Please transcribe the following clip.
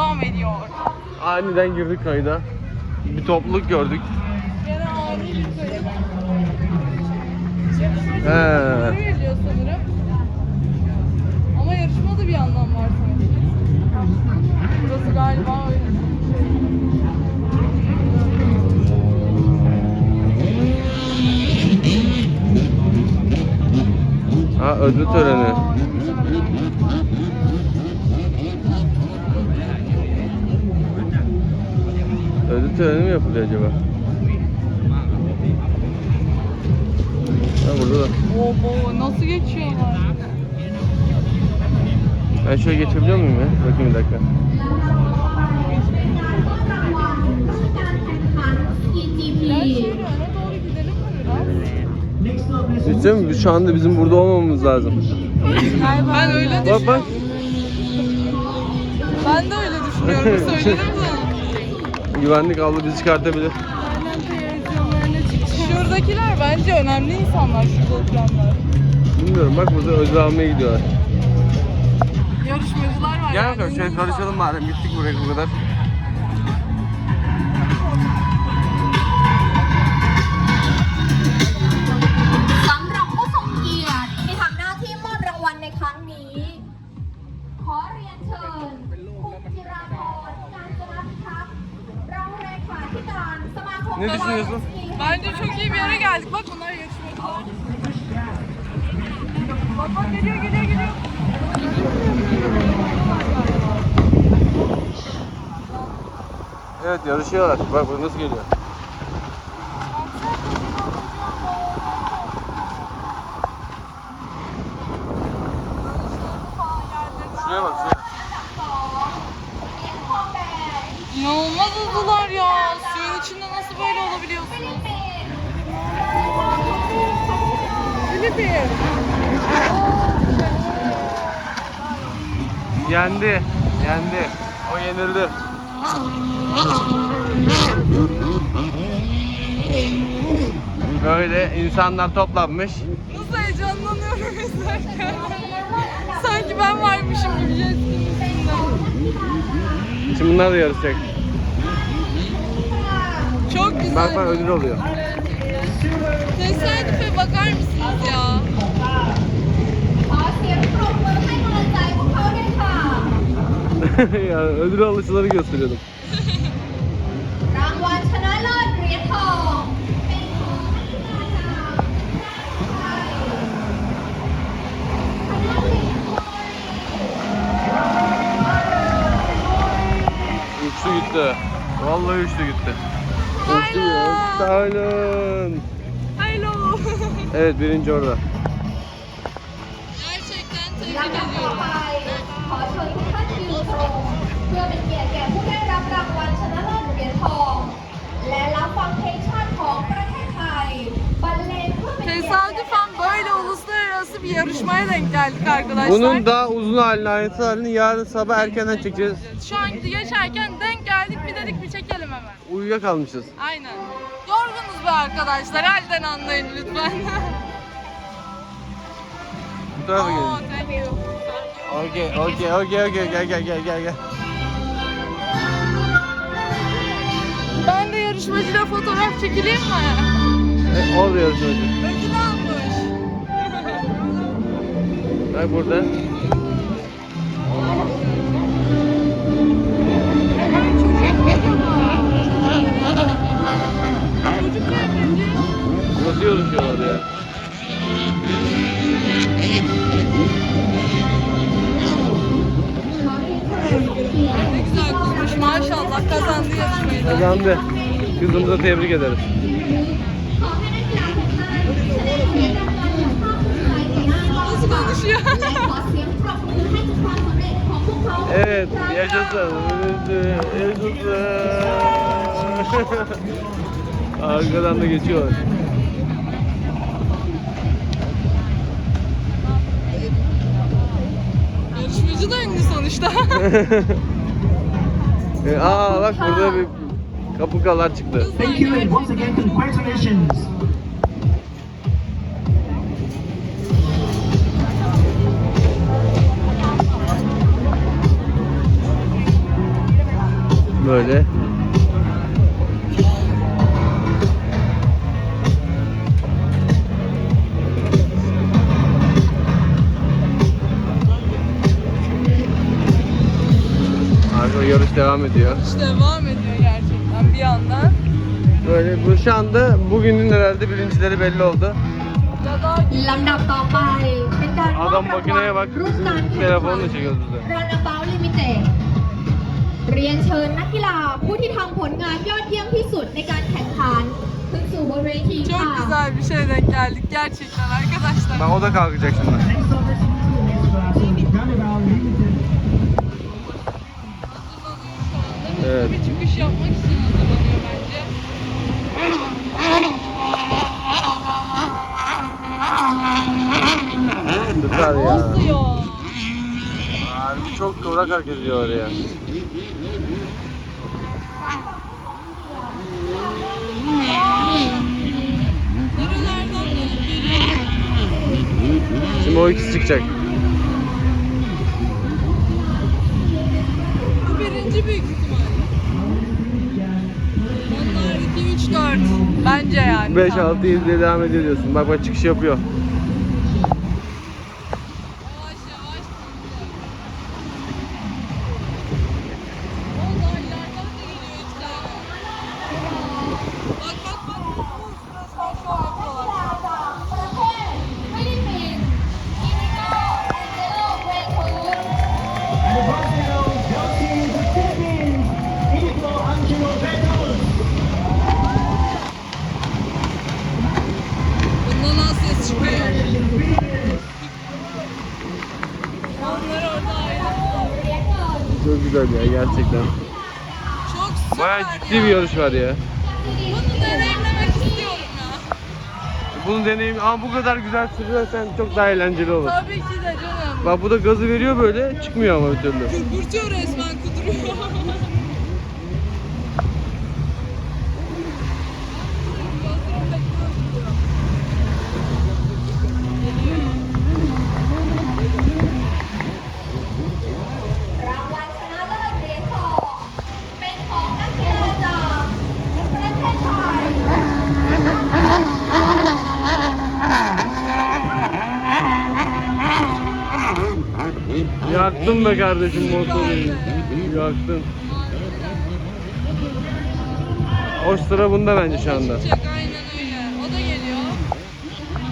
devam ediyor. Aniden girdik kayda. Bir topluluk gördük. Gene ani bir kayıp. He. Veriliyor sanırım. Ama yarışmada bir yandan var sanki. Burası galiba öyle. Ha ödül töreni. Ödül töreni mi yapılıyor acaba? Ha burada da. Oo, nasıl geçiyorlar? Ben şöyle geçebiliyor muyum ya? Bakayım bir dakika. biraz? Bizim şu anda bizim burada olmamamız lazım. Ben öyle Bak düşünüyorum. bak. Ben de öyle düşünüyorum. Söyledim sana. Güvenlik abla bizi çıkartabilir. Şuradakiler bence önemli insanlar şurada oturanlar. Bilmiyorum bak burada ödül almaya gidiyorlar. Yarışmacılar var. Gel yani. bakalım şöyle karışalım madem gittik buraya bu kadar. สำ Ne düşünüyorsun? Bence çok iyi bir yere geldik. Bak bunlar yarışmacılar. Bak bak geliyor geliyor geliyor. Evet yarışıyorlar. Bak bak nasıl geliyor. Şuraya bak şuraya. İnanılmaz hızlılar ya. İçinde nasıl böyle olabiliyorsunuz? Filipin. Yendi. Yendi. O yenildi. Böyle insanlar toplanmış. Nasıl heyecanlanıyorum izlerken. Sanki ben varmışım gibi. Şimdi bunlar da yarışacak. Çok güzel. Bak bak ödül oluyor. Tesadüfe bakar mısınız ya? ขอเสียงปรบมือให้กำลังใจพวกเขาด้วยค่ะ ya ödül alışları gösteriyordum. รางวัลชนะเลิศเหรียญทองเป็นของนักกีฬาจาก Uçtu gitti. Vallahi uçtu gitti. Ya. Taylan. Hello. Evet birinci orada. Yarışmaya denk geldik arkadaşlar. Bunun daha uzun halini, ayrıntı halini yarın sabah erkenden çekeceğiz. Şu an geçerken denk geldik bir dedik bir çekelim hemen. Uyuyakalmışız. Aynen. Yorgunuz be arkadaşlar. Halden anlayın lütfen. Bu tarafa Oo, gelin. thank you. Okey, okey, okey, okey. Gel, gel, gel, gel, gel. Ben de yarışmacıyla fotoğraf çekileyim mi? E, orada yarışmacı. Bak burada. Nasıl yarışıyorlar ya? Ne güzel kızmış maşallah kazandı yarışmayı da. Kazandı. Kızımıza tebrik ederiz. Evet, yaşasın. Yaşasın. Arkadan da geçiyor. Yarışmacı da ünlü sonuçta. E, Aa bak burada bir kapukalar çıktı. Thank you and once again congratulations. böyle. Arka yarış devam ediyor. Yarış devam ediyor gerçekten bir yandan. Böyle bu şu anda bugünün herhalde birincileri belli oldu. Adam makineye bak. Telefonla çekiyoruz bize. เรียนเชิญนักกีฬาผู้ที่ทำผลงานยอดเยี่ยมที่สุดในการแข่งขันขึ้นสู่บนเวที çok ค่ะ güzel bir şeye denk geldik gerçekten arkadaşlar. Bak o da kalkacak şimdi. Next up is next class is Roundabout Limited. Evet. Bir çıkış yapmak için hazırlanıyor bence. Süper ya. Nasıl ya? Harbi çok kıvrak hareket ediyor oraya. Şimdi o ikisi çıkacak. Bu birinci büyük ihtimal. Onlar 2, 3, 4. Bence yani. 5, 6, 7 diye devam ediyor diyorsun. Bak bak çıkış yapıyor. Güzel ya gerçekten. Çok süper Baya ciddi ya. bir yarış var ya. Bunu deneyimlemek istiyorum ya. Bunu deneyim ama bu kadar güzel sürersen çok daha eğlenceli olur. Tabii ki de canım. Bak bu da gazı veriyor böyle çıkmıyor ama bir türlü. Kürkürtüyor resmen kuduruyor. Yaktın be kardeşim motoru. Yaktın. O sıra bunda bence şu anda.